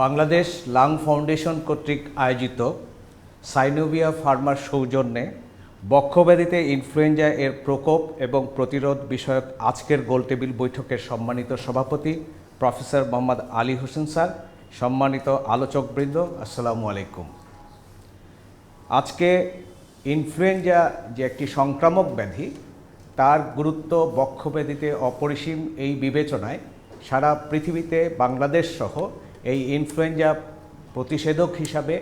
Bangladesh lung foundation কর্তৃক আয়োজিত Synovia farmer সৌজন্যে বক্ষব্যাধিতে ইনফ্লুয়েঞ্জা এর প্রকোপ এবং প্রতিরোধ বিষয়ক আজকের গোলটেবিল বৈঠকের সম্মানিত সভাপতি প্রফেসর মোহাম্মদ আলী হোসেন স্যার, সম্মানিত আলোচকবৃন্দ, আসসালামু আলাইকুম। আজকে ইনফ্লুয়েঞ্জা যে একটি সংক্রামক ব্যাধি, তার গুরুত্ব বক্ষব্যাধিতে অপরিসীম এই বিবেচনায় সারা পৃথিবীতে বাংলাদেশ সহ এই ইনফ্লুয়েঞ্জা প্রতিষেধক হিসাবে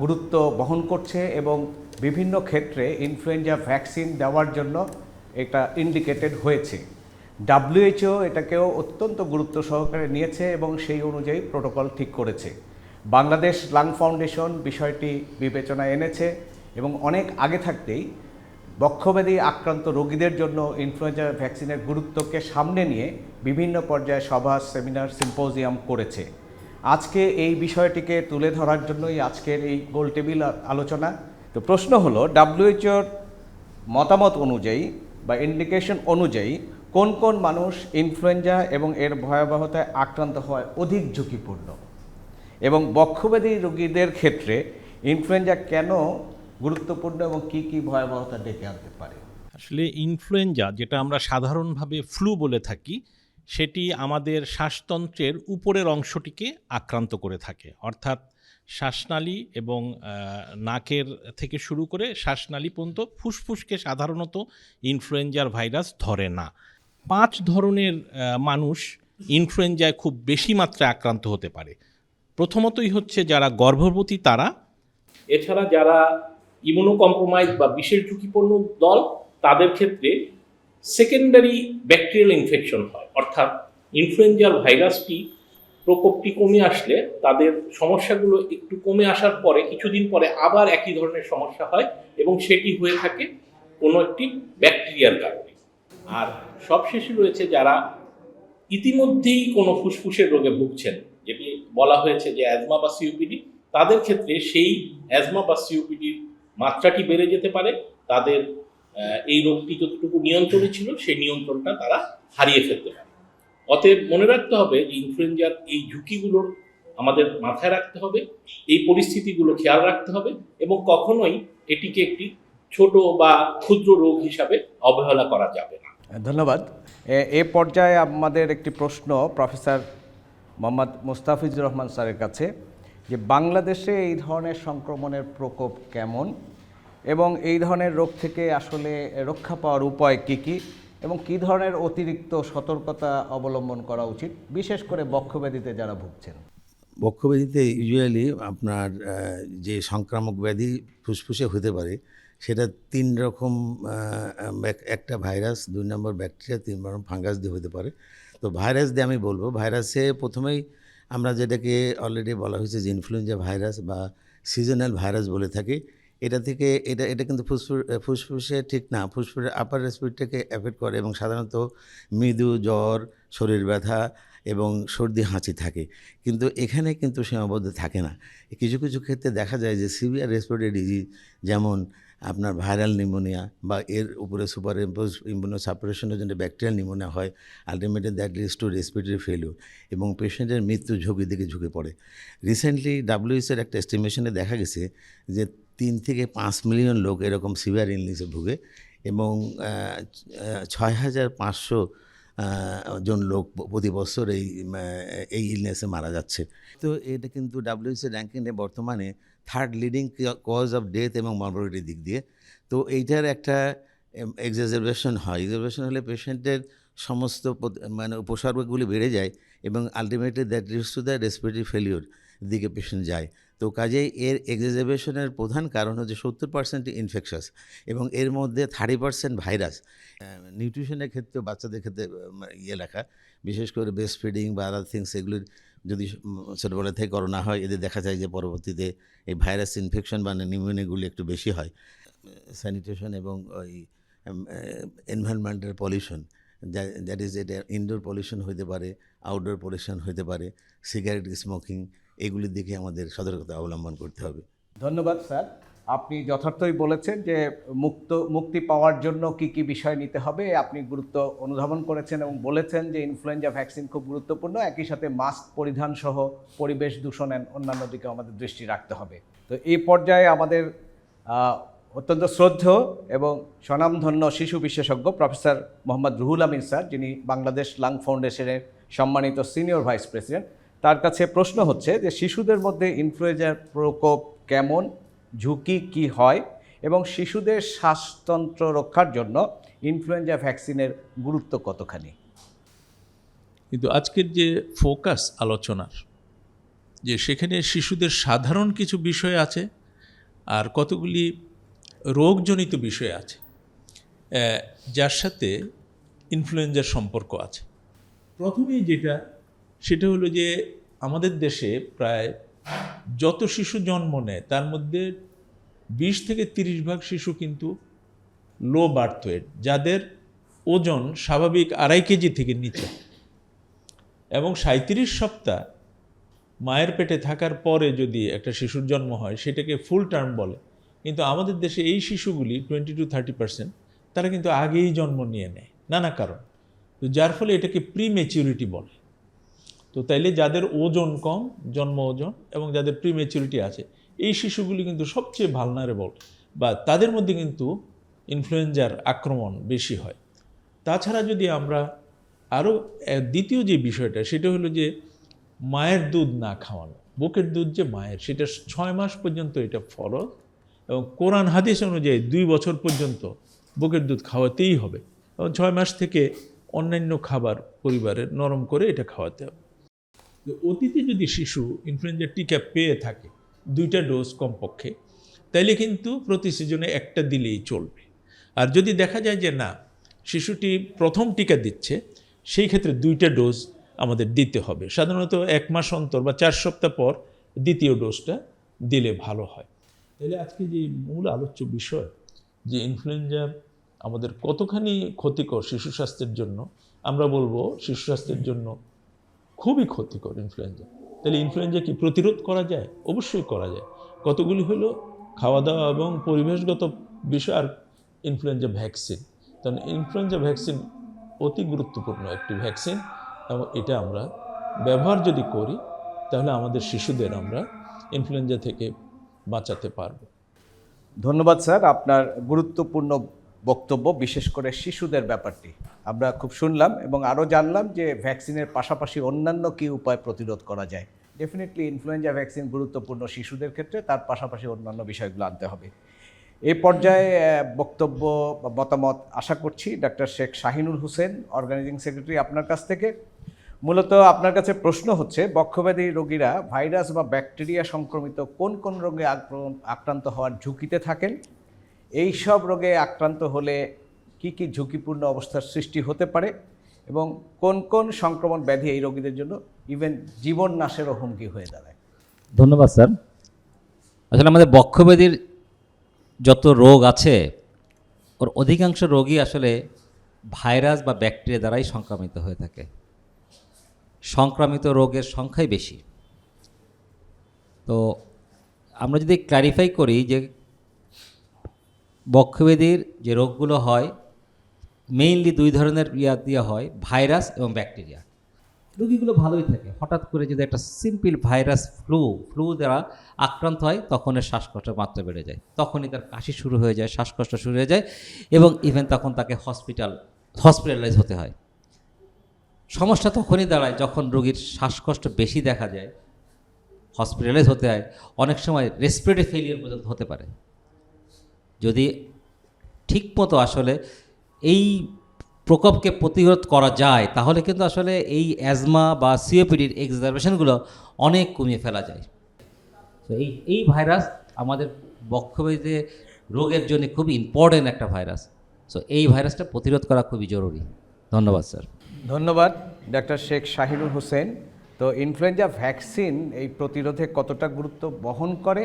গুরুত্ব বহন করছে এবং বিভিন্ন ক্ষেত্রে ইনফ্লুয়েঞ্জা ভ্যাকসিন দেওয়ার জন্য এটা ইন্ডিকেটেড হয়েছে। ডাব্লিউএইচও এটাকেও অত্যন্ত গুরুত্ব সহকারে নিয়েছে এবং সেই অনুযায়ী প্রোটোকল ঠিক করেছে। বাংলাদেশ লাং ফাউন্ডেশন বিষয়টি বিবেচনায় এনেছে এবং অনেক আগে থাকতেই বক্ষব্যাধি আক্রান্ত রোগীদের জন্য ইনফ্লুয়েঞ্জা ভ্যাকসিনের গুরুত্বকে সামনে নিয়ে বিভিন্ন পর্যায়ে সভা সেমিনার সিম্পোজিয়াম করেছে। আজকে এই বিষয়টিকে তুলে ধরার জন্যই আজকের এই গোলটেবিল আলোচনা। তো প্রশ্ন হলো, ডাব্লিউএইচওর মতামত অনুযায়ী বা ইন্ডিকেশন অনুযায়ী কোন কোন মানুষ ইনফ্লুয়েঞ্জা এবং এর ভয়াবহতায় আক্রান্ত হওয়ায় অধিক ঝুঁকিপূর্ণ? এবং বক্ষব্যাধি রোগীদের ক্ষেত্রে ইনফ্লুয়েঞ্জা কেন গুরুত্বপূর্ণ এবং কি কি ভয়াবহতা ডেকে আনতে পারে? আসলে ইনফ্লুয়েঞ্জা যেটা আমরা সাধারণভাবে ফ্লু বলে থাকি সেটি আমাদের শ্বাসতন্ত্রের উপরের অংশটিকে আক্রান্ত করে থাকে। অর্থাৎ শ্বাসনালী এবং নাকের থেকে শুরু করে শ্বাসনালী পর্যন্ত ফুসফুসকে সাধারণত ইনফ্লুয়েঞ্জার ভাইরাস ধরে না। পাঁচ ধরনের মানুষ ইনফ্লুয়েঞ্জায় খুব বেশি মাত্রায় আক্রান্ত হতে পারে। প্রথমতই হচ্ছে যারা গর্ভবতী, তারা এছাড়া যারা ইমিউনো কম্প্রোমাইজ বা বিশেষ ঝুঁকিপূর্ণ দল, তাদের ক্ষেত্রে সেকেন্ডারি ব্যাকটেরিয়াল ইনফেকশন হয়, অর্থাৎ ইনফ্লুয়েঞ্জার ভাইরাসটি প্রকোপটি কমে আসলে তাদের সমস্যাগুলো একটু কমে আসার পরে কিছুদিন পরে আবার একই ধরনের সমস্যা হয় এবং সেটি হয়ে থাকে কোনো একটি ব্যাকটেরিয়ার কারণে। আর সবশেষে রয়েছে যারা ইতিমধ্যেই কোনো ফুসফুসের রোগে ভুগছেন, যেটি বলা হয়েছে যে অ্যাজমা বা সিওপিডি তাদের ক্ষেত্রে সেই অ্যাজমা বা সিওপিডির মাত্রাটি বেড়ে যেতে পারে, তাদের এই রোগটি যতটুকু নিয়ন্ত্রণে ছিল, সেই নিয়ন্ত্রণটা তারা হারিয়ে ফেলতে পারে। অতএব মনে রাখতে হবে যে ইনফ্লুয়েঞ্জার এই ঝুঁকিগুলোর আমাদের মাথায় রাখতে হবে, এই পরিস্থিতিগুলো খেয়াল রাখতে হবে এবং কখনোই এটিকে একটি ছোট বা ক্ষুদ্র রোগ হিসাবে অবহেলা করা যাবে না। ধন্যবাদ। এ- পর্যায়ে আমাদের একটি প্রশ্ন প্রফেসর মোহাম্মদ মুস্তাফিজুর রহমান স্যারের কাছে যে, বাংলাদেশে এই ধরনের সংক্রমণের প্রকোপ কেমন? এবং এই ধরনের রোগ থেকে আসলে রক্ষা পাওয়ার উপায় কী কী? এবং কী ধরনের অতিরিক্ত সতর্কতা অবলম্বন করা উচিত? বিশেষ করে বক্ষব্যাধিতে যারা ভুগছেন। বক্ষব্যাধিতে ইউজুয়ালি আপনার যে সংক্রামক ব্যাধি ফুসফুসে হতে পারে, সেটা তিন রকম একটা ভাইরাস, দুই নম্বর ব্যাকটেরিয়া, তিন নম্বর ফাঙ্গাস দিয়ে হতে পারে। তো ভাইরাস দিয়ে আমি বলব, ভাইরাসে প্রথমেই আমরা যেটাকে অলরেডি বলা হয়েছে যে ইনফ্লুয়েঞ্জা ভাইরাস বা সিজনাল ভাইরাস বলে থাকি। এটা থেকে এটা এটা কিন্তু ফুসফুস ফুসফুসে ঠিক না। ফুসফুসের আপার রেসপিরেটরিকে এফেক্ট করে এবং সাধারণত মৃদু, জ্বর, শরীর ব্যথা এবং সর্দি হাঁচি থাকে। কিন্তু এখানে কিন্তু সীমাবদ্ধ থাকে না। কিছু কিছু ক্ষেত্রে দেখা যায় যে সিভিয়ার রেসপিরেটরি ডিজিজ যেমন আপনার ভাইরাল নিউমোনিয়া বা এর উপরে সুপার ইমিউনো সাপারেশনের জন্য ব্যাকটেরিয়াল নিউমোনিয়া হয়। Ultimately that leads to respiratory failure এবং পেশেন্টের মৃত্যু ঝুঁকি দিকে ঝুঁকে পড়ে। রিসেন্টলি ডাব্লিউএসের একটা এস্টিমেশনে দেখা গেছে যে তিন থেকে পাঁচ মিলিয়ন লোক এরকম সিভিয়ার ইলনেসে ভুগে এবং ছয় হাজার পাঁচশো জন লোক প্রতি বছর এই এই ইলনেসে মারা যাচ্ছে। তো এটা কিন্তু ডাব্লিউসি র্যাঙ্কিংয়ে বর্তমানে third leading cause of death এবং মর্মালিটির দিক দিয়ে। তো এইটার একটা এক্সাজারবেশন হয়। এক্সাজারবেশন হলে পেশেন্টের সমস্ত মানে উপসর্গগুলি বেড়ে যায় এবং ultimately that leads to the respiratory failure দিকে পেশেন্ট যায়। তো কাজেই এর এক্সাজারবেশনের প্রধান কারণ হচ্ছে সত্তর পার্সেন্ট ইনফেকশাস এবং এর মধ্যে থার্টি পার্সেন্ট ভাইরাস নিউট্রিশনের ক্ষেত্রে বাচ্চাদের ক্ষেত্রে ইয়ে লেখা, বিশেষ করে ব্রেস্ট ফিডিং বা আদার থিংস এগুলির যদি ছোটোবেলা থেকে করোনা হয়, এদের দেখা যায় যে পরবর্তীতে এই ভাইরাস ইনফেকশন বা নিউমোনিয়াগুলি একটু বেশি হয়। স্যানিটেশন এবং ওই এনভায়রনমেন্টাল পলিউশন দ্যাট ইজ এটা ইনডোর পলিউশন হতে পারে আউটডোর পলিউশন হতে পারে সিগারেট স্মোকিং এগুলির দিকে আমাদের সতর্কতা অবলম্বন করতে হবে। ধন্যবাদ, স্যার। আপনি যথার্থই বলেছেন যে মুক্ত, মুক্তি পাওয়ার জন্য কি কি বিষয় নিতে হবে। আপনি গুরুত্ব অনুধাবন করেছেন এবং বলেছেন যে ইনফ্লুয়েঞ্জা ভ্যাকসিন খুব গুরুত্বপূর্ণ। একই সাথে মাস্ক পরিধান সহ পরিবেশ দূষণ অন্যান্য দিকে আমাদের দৃষ্টি রাখতে হবে। তো এই পর্যায়ে আমাদের অত্যন্ত শ্রদ্ধেয় এবং স্বনামধন্য শিশু বিশেষজ্ঞ প্রফেসর মোহাম্মদ রুহুল আমিন স্যার, যিনি বাংলাদেশ লাং ফাউন্ডেশনের সম্মানিত সিনিয়র ভাইস প্রেসিডেন্ট। তার কাছে প্রশ্ন হচ্ছে যে শিশুদের মধ্যে ইনফ্লুয়েঞ্জার প্রকোপ কেমন, ঝুঁকি কি হয় এবং শিশুদের শ্বাসতন্ত্র রক্ষার জন্য ইনফ্লুয়েঞ্জা ভ্যাকসিনের গুরুত্ব কতখানি? কিন্তু আজকের যে ফোকাস আলোচনার, যে সেখানে শিশুদের সাধারণ কিছু বিষয় আছে আর কতগুলি রোগজনিত বিষয় আছে যার সাথে ইনফ্লুয়েঞ্জার সম্পর্ক আছে। প্রথমেই যেটা সেটা হলো যে আমাদের দেশে প্রায় যত শিশু জন্ম নেয়, তার মধ্যে বিশ থেকে তিরিশ ভাগ শিশু কিন্তু লো বার্থ ওয়েট যাদের ওজন স্বাভাবিক আড়াই কেজি থেকে নিচে। এবং সাঁত্রিশ সপ্তাহ মায়ের পেটে থাকার পরে যদি একটা শিশুর জন্ম হয়, সেটাকে ফুল টার্ম বলে। কিন্তু আমাদের দেশে এই শিশুগুলি টোয়েন্টি টু থার্টি পার্সেন্ট তারা কিন্তু আগেই জন্ম নিয়ে নেয়। নানা কারণ। তো যার ফলে এটাকে প্রি মেচিউরিটি বলে। তো তাইলে যাদের ওজন কম, জন্ম ওজন এবং যাদের প্রি মেচিউরিটি আছে, এই শিশুগুলি কিন্তু সবচেয়ে ভালনারেবল বা তাদের মধ্যে কিন্তু ইনফ্লুয়েঞ্জার আক্রমণ বেশি হয়। তাছাড়া যদি আমরা আরও দ্বিতীয় যে বিষয়টা, সেটা হলো যে মায়ের দুধ না খাওয়ানো। বুকের দুধ যে মায়ের, সেটা ছয় মাস পর্যন্ত এটা ফরজ এবং কোরআন হাদিস অনুযায়ী দুই বছর পর্যন্ত বুকের দুধ খাওয়াতেই হবে। এবং ছয় মাস থেকে অন্যান্য খাবার পরিবারের নরম করে এটা খাওয়াতে হবে। অতীতে যদি শিশু ইনফ্লুয়েঞ্জার টিকা পেয়ে থাকে দুইটা ডোজ কমপক্ষে, তাইলে কিন্তু প্রতি সিজনে একটা দিলেই চলবে। আর যদি দেখা যায় যে না, শিশুটি প্রথম টিকা দিচ্ছে, সেই ক্ষেত্রে দুইটা ডোজ আমাদের দিতে হবে। সাধারণত এক মাস অন্তর বা চার সপ্তাহ পর দ্বিতীয় ডোজটা দিলে ভালো হয়। তাহলে আজকে যে মূল আলোচ্য বিষয়, যে ইনফ্লুয়েঞ্জা আমাদের কতখানি ক্ষতিকর শিশু স্বাস্থ্যের জন্য, আমরা বলব শিশু স্বাস্থ্যের জন্য খুবই ক্ষতিকর ইনফ্লুয়েঞ্জা তাহলে ইনফ্লুয়েঞ্জা কি প্রতিরোধ করা যায়? অবশ্যই করা যায়। কতগুলি হলো? খাওয়া দাওয়া এবং পরিবেশগত বিষয় আর ইনফ্লুয়েঞ্জা ভ্যাকসিন কারণ ইনফ্লুয়েঞ্জা ভ্যাকসিন অতি গুরুত্বপূর্ণ একটি ভ্যাকসিন এবং এটা আমরা ব্যবহার যদি করি, তাহলে আমাদের শিশুদের আমরা ইনফ্লুয়েঞ্জা থেকে বাঁচাতে পারব। ধন্যবাদ স্যার আপনার গুরুত্বপূর্ণ বক্তব্য, বিশেষ করে শিশুদের ব্যাপারটি। আমরা খুব শুনলাম এবং আরও জানলাম যে ভ্যাকসিনের পাশাপাশি অন্যান্য কী উপায় প্রতিরোধ করা যায়। ডেফিনেটলি ইনফ্লুয়েঞ্জা ভ্যাকসিন গুরুত্বপূর্ণ শিশুদের ক্ষেত্রে, তার পাশাপাশি অন্যান্য বিষয়গুলো আনতে হবে। এই পর্যায়ে বক্তব্য বা মতামত আশা করছি doctor Sheikh Shahinul Hossain organising secretary আপনার কাছ থেকে। মূলত আপনার কাছে প্রশ্ন হচ্ছে, বক্ষব্যাধি রোগীরা ভাইরাস বা ব্যাকটেরিয়া সংক্রমিত কোন কোন রোগে আক্রান্ত হওয়ার ঝুঁকিতে থাকেন? এই সব রোগে আক্রান্ত হলে কি কি ঝুঁকিপূর্ণ অবস্থার সৃষ্টি হতে পারে এবং কোন কোন সংক্রমণ ব্যাধি এই রোগীদের জন্য ইভেন জীবন নাশেরও হুমকি হয়ে দাঁড়ায়? ধন্যবাদ, স্যার। আসলে আমাদের বক্ষব্যাধির যত রোগ আছে, ওর অধিকাংশ রোগী আসলে ভাইরাস বা ব্যাকটেরিয়া দ্বারাই সংক্রামিত হয়ে থাকে। সংক্রামিত রোগের সংখ্যাই বেশি। তো আমরা যদি ক্ল্যারিফাই করি যে বক্ষব্যাধির যে রোগগুলো হয় মেইনলি দুই ধরনের ইয়া দিয়ে হয় ভাইরাস এবং ব্যাকটেরিয়া রোগীগুলো ভালোই থাকে। হঠাৎ করে যদি একটা সিম্পল ভাইরাস ফ্লু ফ্লু দ্বারা আক্রান্ত হয়, তখন এর শ্বাসকষ্টের মাত্রা বেড়ে যায়। তখনই তার কাশি শুরু হয়ে যায়, শ্বাসকষ্ট শুরু হয়ে যায় এবং ইভেন তখন তাকে হসপিটাল হসপিটালাইজ হতে হয়। সমস্যা তখনই দাঁড়ায় যখন রোগীর শ্বাসকষ্ট বেশি দেখা যায় হসপিটালাইজ হতে হয়। অনেক সময় রেসপিরেটরি ফেলিয়ার পর্যন্ত হতে পারে। যদি ঠিকমতো আসলে এই প্রকোপকে প্রতিরোধ করা যায়, তাহলে কিন্তু আসলে এই অ্যাজমা বা সিওপিডির এক্সারভেশনগুলো অনেক কমিয়ে ফেলা যায়। তো এই এই ভাইরাস আমাদের বক্ষব্যাধিতে রোগের জন্য খুবই ইম্পর্টেন্ট একটা ভাইরাস সো এই ভাইরাসটা প্রতিরোধ করা খুবই জরুরি। ধন্যবাদ, স্যার। ধন্যবাদ, ডাক্তার শেখ শাহিনুর হোসেন। তো ইনফ্লুয়েঞ্জা ভ্যাকসিন এই প্রতিরোধে কতটা গুরুত্ব বহন করে?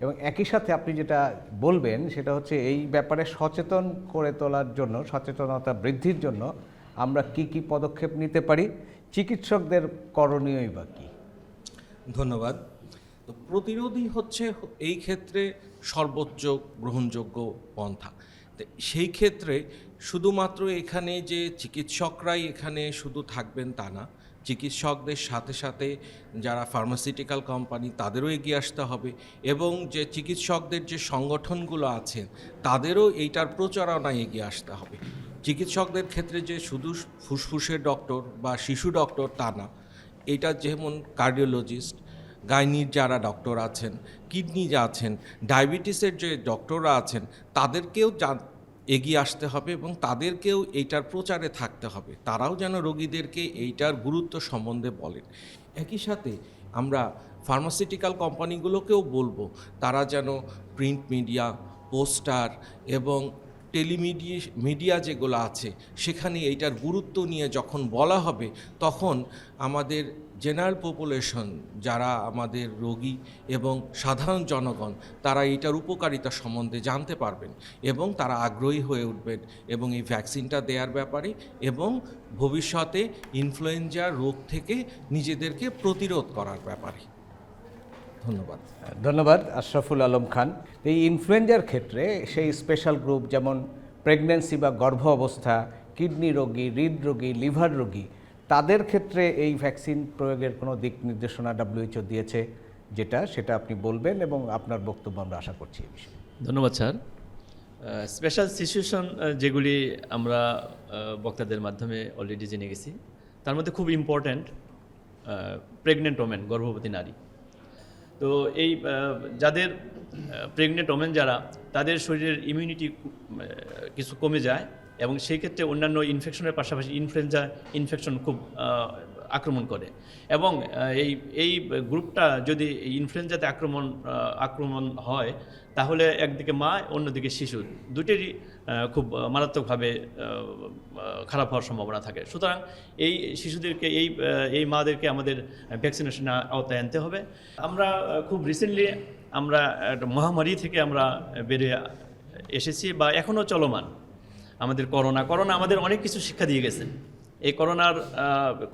এবং একই সাথে আপনি যেটা বলবেন, সেটা হচ্ছে এই ব্যাপারে সচেতন করে তোলার জন্য, সচেতনতা বৃদ্ধির জন্য আমরা কি কি পদক্ষেপ নিতে পারি, চিকিৎসকদের করণীয়ই বা কী? ধন্যবাদ। তো প্রতিরোধই হচ্ছে এই ক্ষেত্রে সর্বোচ্চ গ্রহণযোগ্য পন্থা। সেই ক্ষেত্রে শুধুমাত্র এখানে যে চিকিৎসকরাই এখানে শুধু থাকবেন তা না চিকিৎসকদের সাথে সাথে যারা ফার্মাসিউটিক্যাল কোম্পানি তাদেরও এগিয়ে আসতে হবে এবং যে চিকিৎসকদের যে সংগঠনগুলো আছেন তাদেরও এইটার প্রচারণায় এগিয়ে আসতে হবে। চিকিৎসকদের ক্ষেত্রে যে শুধু ফুসফুসের ডক্টর বা শিশু ডক্টর তা না, এটা যেমন কার্ডিওলজিস্ট গাইনির যারা ডক্টর আছেন, কিডনি যা আছেন ডায়াবেটিসের যে ডক্টররা আছেন, তাদেরকেও এগিয়ে আসতে হবে এবং তাদেরকেও এইটার প্রচারে থাকতে হবে। তারাও যেন রোগীদেরকে এইটার গুরুত্ব সম্বন্ধে বলেন। একই সাথে আমরা ফার্মাসিউটিক্যাল কোম্পানিগুলোকেও বলব, তারা যেন প্রিন্ট মিডিয়া পোস্টার এবং টেলিমিডিয়া মিডিয়া যেগুলো আছে, সেখানে এইটার গুরুত্ব নিয়ে যখন বলা হবে, তখন আমাদের জেনারেল পপুলেশন যারা আমাদের রোগী এবং সাধারণ জনগণ, তারা এইটার উপকারিতা সম্বন্ধে জানতে পারবেন এবং তারা আগ্রহী হয়ে উঠবেন এবং এই ভ্যাকসিনটা দেওয়ার ব্যাপারে এবং ভবিষ্যতে ইনফ্লুয়েঞ্জা রোগ থেকে নিজেদেরকে প্রতিরোধ করার ব্যাপারে। ধন্যবাদ। ধন্যবাদ, আশরাফুল আলম খান। এই ইনফ্লুয়েঞ্জার ক্ষেত্রে সেই স্পেশাল গ্রুপ যেমন প্রেগন্যান্সি বা গর্ভ অবস্থা কিডনি রোগী, হৃদরোগী, লিভার রোগী তাদের ক্ষেত্রে এই ভ্যাকসিন প্রয়োগের কোনো দিক নির্দেশনা ডাব্লিউএইচও দিয়েছে, যেটা সেটা আপনি বলবেন এবং আপনার বক্তব্য আমরা আশা করছি এই বিষয়ে। ধন্যবাদ, স্যার। স্পেশাল সিচুয়েশন যেগুলি আমরা বক্তাদের মাধ্যমে অলরেডি জেনে গেছি, তার মধ্যে খুব ইম্পর্ট্যান্ট প্রেগনেন্ট ওমেন গর্ভবতী নারী। তো এই যাদের প্রেগনেন্ট ওমেন যারা, তাদের শরীরের ইমিউনিটি কিছু কমে যায় এবং সেই ক্ষেত্রে অন্যান্য ইনফেকশনের পাশাপাশি ইনফ্লুয়েঞ্জা ইনফেকশন খুব আক্রমণ করে। এবং এই এই গ্রুপটা যদি ইনফ্লুয়েঞ্জাতে আক্রমণ আক্রমণ হয়, তাহলে একদিকে মা, অন্যদিকে শিশু। দুটেরই খুব মারাত্মকভাবে খারাপ হওয়ার সম্ভাবনা থাকে। সুতরাং এই শিশুদেরকে, এই এই মাদেরকে আমাদের ভ্যাকসিনেশনের আওতায় আনতে হবে। আমরা খুব রিসেন্টলি আমরা একটা মহামারী থেকে আমরা বেরিয়ে এসেছি বা এখনও চলমান। আমাদের করোনা করোনা আমাদের অনেক কিছু শিক্ষা দিয়ে গেছে। এই করোনার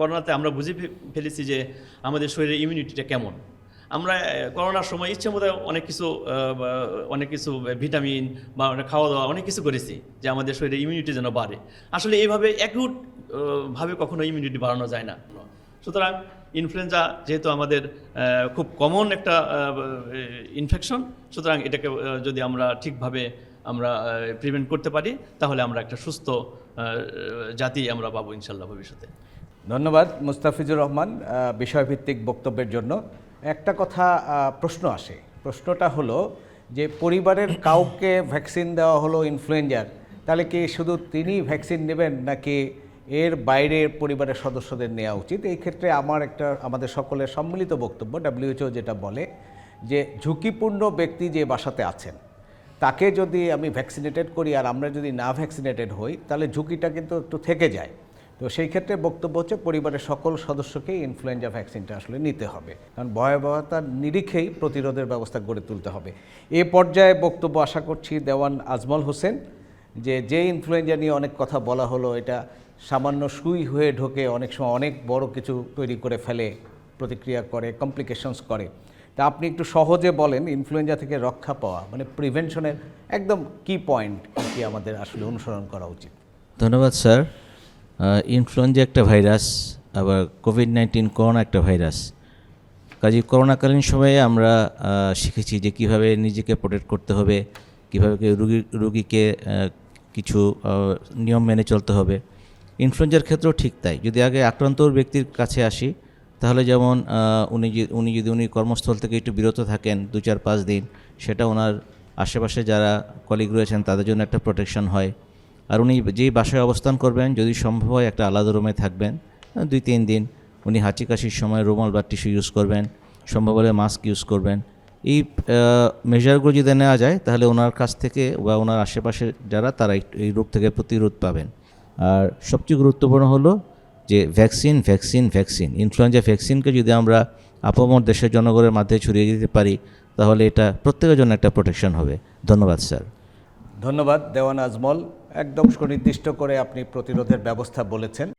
করোনাতে আমরা বুঝে ফেলেছি যে আমাদের শরীরের ইমিউনিটিটা কেমন। আমরা করোনার সময় ইচ্ছে মতো অনেক কিছু অনেক কিছু ভিটামিন বা খাওয়া দাওয়া অনেক কিছু করেছি যে আমাদের শরীরে ইমিউনিটি যেন বাড়ে। আসলে এইভাবে অ্যাকিউট ভাবে কখনো ইমিউনিটি বাড়ানো যায় না। সুতরাং ইনফ্লুয়েঞ্জা যেহেতু আমাদের খুব কমন একটা ইনফেকশন সুতরাং এটাকে যদি আমরা ঠিকভাবে আমরা প্রিভেন্ট করতে পারি, তাহলে আমরা একটা সুস্থ জাতি আমরা পাবো ইনশাল্লাহ ভবিষ্যতে। ধন্যবাদ মুস্তাফিজুর রহমান বিষয়ভিত্তিক বক্তব্যের জন্য। একটা কথা প্রশ্ন আসে। প্রশ্নটা হলো যে, পরিবারের কাউকে ভ্যাকসিন দেওয়া হলো ইনফ্লুয়েঞ্জার তাহলে কি শুধু তিনি ভ্যাকসিন নেবেন, নাকি এর বাইরে পরিবারের সদস্যদের নেওয়া উচিত? এই ক্ষেত্রে আমার একটা, আমাদের সকলের সম্মিলিত বক্তব্য ডাব্লিউএইচও যেটা বলে, যে ঝুঁকিপূর্ণ ব্যক্তি যে বাসাতে আছেন তাকে যদি আমি ভ্যাকসিনেটেড করি আর আমরা যদি না ভ্যাকসিনেটেড হই, তাহলে ঝুঁকিটা কিন্তু একটু থেকে যায়। তো সেই ক্ষেত্রে বক্তব্য হচ্ছে পরিবারের সকল সদস্যকেই ইনফ্লুয়েঞ্জা ভ্যাকসিনটা আসলে নিতে হবে। কারণ ভয়াবহতার নিরিখেই প্রতিরোধের ব্যবস্থা গড়ে তুলতে হবে। এ পর্যায়ে বক্তব্য আশা করছি দেওয়ান আজমল হোসেন, যে যে ইনফ্লুয়েঞ্জা নিয়ে অনেক কথা বলা হলো, এটা সামান্য সুই হয়ে ঢোকে অনেক সময় অনেক বড় কিছু তৈরি করে ফেলে, প্রতিক্রিয়া করে কমপ্লিকেশনস করে। তা আপনি একটু সহজে বলেন ইনফ্লুয়েঞ্জা থেকে রক্ষা পাওয়া মানে প্রিভেনশনের একদম কি পয়েন্ট কি আমাদের আসলে অনুসরণ করা উচিত? ধন্যবাদ, স্যার। ইনফ্লুয়েঞ্জা একটা ভাইরাস, আবার কোভিড নাইন্টিন করোনা একটা ভাইরাস। কাজে করোনাকালীন সময়ে আমরা শিখেছি যে কীভাবে নিজেকে প্রোটেক্ট করতে হবে, কীভাবে রুগী, রুগীকে কিছু নিয়ম মেনে চলতে হবে। ইনফ্লুয়েঞ্জার ক্ষেত্রেও ঠিক তাই। যদি আগে আক্রান্ত ব্যক্তির কাছে আসি তাহলে যেমন উনি উনি যদি, উনি কর্মস্থল থেকে একটু বিরত থাকেন দু চার পাঁচ দিন, সেটা ওনার আশেপাশে যারা কলিগ রয়েছেন তাদের জন্য একটা প্রোটেকশন হয়। আর উনি যেই বাসায় অবস্থান করবেন, যদি সম্ভব হয় একটা আলাদা রুমে থাকবেন দুই তিন দিন উনি হাঁচি কাশির সময় রুমাল বা টিস্যু ইউজ করবেন, সম্ভব হলে মাস্ক ইউজ করবেন। এই মেজারগুলো যদি নেওয়া যায়, তাহলে ওনার কাছ থেকে বা ওনার আশেপাশে যারা, তারা এই রোগ থেকে প্রতিরোধ পাবেন। আর সবচেয়ে গুরুত্বপূর্ণ হলো যে ভ্যাকসিন ভ্যাকসিন ভ্যাকসিন ইনফ্লুয়েঞ্জা ভ্যাকসিনকে যদি আমরা আপামর দেশের জনগণের মাধ্যমে ছড়িয়ে দিতে পারি, তাহলে এটা প্রত্যেকের জন্য একটা প্রোটেকশন হবে। ধন্যবাদ, স্যার। ধন্যবাদ, দেওয়ান আজমল। একদম সুনির্দিষ্ট করে আপনি প্রতিরোধের ব্যবস্থা বলেছেন।